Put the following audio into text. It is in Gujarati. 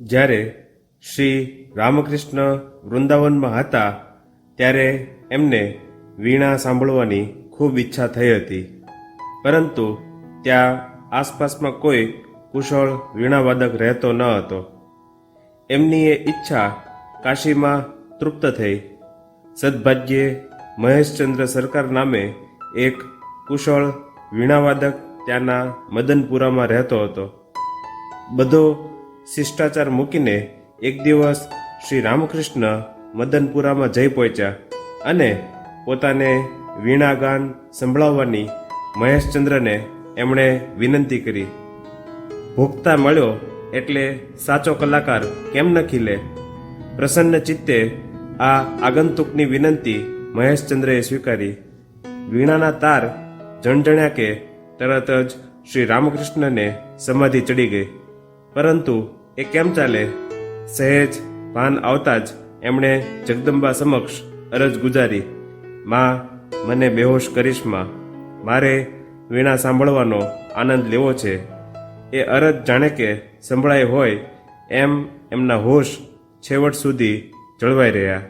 જ્યારે શ્રી રામકૃષ્ણ વૃંદાવનમાં હતા, ત્યારે એમને વીણા સાંભળવાની ખૂબ ઈચ્છા થઈ હતી. પરંતુ ત્યાં આસપાસમાં કોઈ કુશળ વીણાવાદક રહેતો ન હતો. એમની એ ઈચ્છા કાશીમાં તૃપ્ત થઈ. સદભાગ્યે મહેશચંદ્ર સરકાર નામે એક કુશળ વીણાવાદક ત્યાંના મદનપુરામાં રહેતો હતો. બધો શિષ્ટાચાર મૂકીને એક દિવસ શ્રી રામકૃષ્ણ મદનપુરામાં જઈ પહોંચ્યા અને પોતાને વીણાગાન સંભળાવવાની મહેશચંદ્રને એમણે વિનંતી કરી. ભોગતા મળ્યો એટલે સાચો કલાકાર કેમ ન ખીલે પ્રસન્ન ચિત્તે આ આગંતુકની વિનંતી મહેશચંદ્રએ સ્વીકારી. વીણાના તાર જણજણ્યા કે તરત જ શ્રી રામકૃષ્ણને સમાધિ ચડી ગઈ. પરંતુ એ કેમ ચાલે? સહેજ ભાન આવતા જ એમણે જગદંબા સમક્ષ અરજ ગુજારી, માં, મને બેહોશ કરીશ, માં. મારે વીણા સાંભળવાનો આનંદ લેવો છે. એ અરજ જાણે કે સંભળાય હોય, એમ એમના હોશ છેવટ સુધી જળવાઈ રહ્યા.